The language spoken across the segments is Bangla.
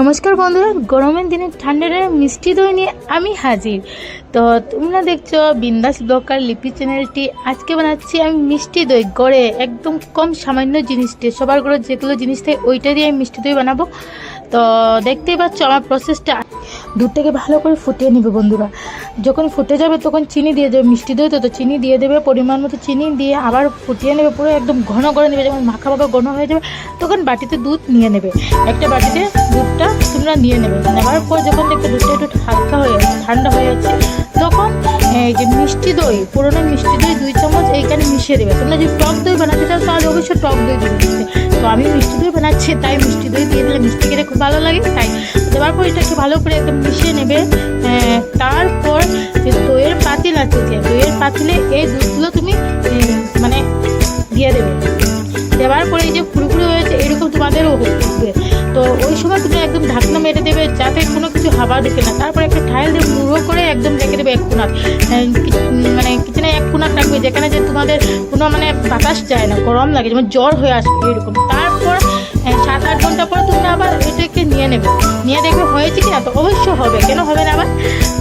নমস্কার বন্ধুরা, গরমের দিনে ঠান্ডার মিষ্টি দই নিয়ে আমি হাজির। তো তোমরা দেখছ বিন্দাস ব্লকার লিপি চ্যানেলটি। আজকে বানাচ্ছি আমি মিষ্টি দই, গড়ে একদম কম সামান্য জিনিস দিয়ে সবার গড়ে যেগুলো জিনিস থাকে, ওইটা দিয়ে আমি মিষ্টি দই বানাবো। তো দেখতেই পাচ্ছ আমার প্রসেসটা দুধটাকে ভালো করে ফুটিয়ে নেবে বন্ধুরা। যখন ফুটে যাবে তখন চিনি দিয়ে দেবে, মিষ্টি দই তো তো চিনি দিয়ে দেবে, পরিমাণ মতো চিনি দিয়ে আবার ফুটিয়ে নেবে, পুরো একদম ঘন করে নেবে যখন মাখা মাখা ঘন হয়ে যাবে, তখন বাটিতে দুধ নিয়ে নেবে। একটা বাটিতে দুধটা তোমরা নিয়ে নেবে। নেওয়ার পর যখন দেখবে দুধটা একটু হালকা হয়ে, ঠান্ডা হয়ে যাচ্ছে, তখন এই যে মিষ্টি দই, পুরোনো মিষ্টি দই দুই চামচ এইখানে মিশিয়ে দেবে। তোমরা যদি টক দই বানাতে চাও তাহলে অবশ্যই টক দই দেবে তো আমি মিষ্টি দই বানাচ্ছি তাই মিষ্টি দই দিয়ে দিলে মিষ্টি খেতে খুব ভালো লাগে তাই দেওয়ার পর এটাকে ভালো করে একদম মিশিয়ে নেবে। আহ, তারপর যে দইয়ের পাতিল আছে যে দইয়ের পাতিলে এই দুধগুলো তুমি মানে দিয়ে দেবে। দেওয়ার পরে যে পুরোপুরি হয়েছে এরকম তোমাদেরও হবে। তো ওই সময় তুমি একদম ঢাকনা মেরে দেবে যাতে কোনো কিছু হাওয়া ঢুকে না। তারপর একটা ঠাইল দিয়ে মুড়ো করে একদম রেখে দেবে এক কোনার কোনার রাখবে যেখানে যে তোমাদের কোনো মানে বাতাস যায় না, গরম লাগে, যেমন জ্বর হয়ে আসবে এরকম। তারপর সাত আট ঘণ্টা পরে তুমি আবার এটাকে নিয়ে নেবে। নিয়ে দেখবে হয়েছে কি তো অবশ্যই হবে। কেন হবে না আবার?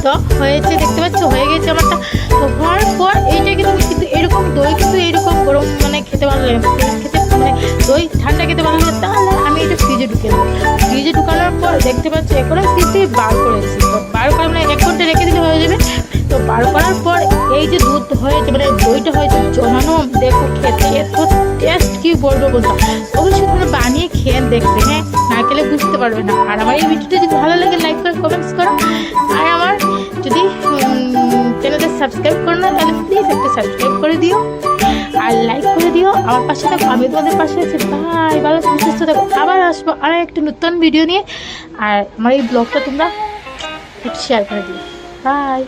তো হয়েছে, দেখতে পাচ্ছ? হয়ে গেছে আমারটা। তো হওয়ার পর এইটাকে তুমি কিন্তু এরকম দই কিন্তু এরকম গরম মানে খেতে ভালো লাগে খেতে মানে দই ঠান্ডা খেতে ভালো লাগে তাহলে আমি এটা ফ্রিজে ঢুকে দেবো ফ্রিজে ঢুকানোর পর দেখতে পাচ্ছি, এখন ফ্রিজে বার করেছি। বার করে মানে এক ঘণ্টা রেখে দিলে হয়ে যাবে। তো বার করার পর এই যে দুধ হয়েছে মানে দইটা হয়েছে, জমানো, দেখো খেতে এত টেস্ট কি বলব বলতো অবশ্যই তোমরা বানিয়ে খেয়ে দেখবে হ্যাঁ? না খেলে বুঝতে পারবে না। আর আমার এই ভিডিওটা যদি ভালো লাগে লাইক করে কমেন্টস করো। আর আমার যদি চ্যানেলটা সাবস্ক্রাইব করো না, তাহলে প্লিজ একটা সাবস্ক্রাইব করে দিও। আর লাইক করে দিও। আমার পাশে থাকো, আমি তোমাদের পাশে আছি। বাই ভালো সুস্থ থাকো। আবার আসব আর একটা নতুন ভিডিও নিয়ে। আর আমার এই ব্লগটা তোমরা শেয়ার করে দিও। বাই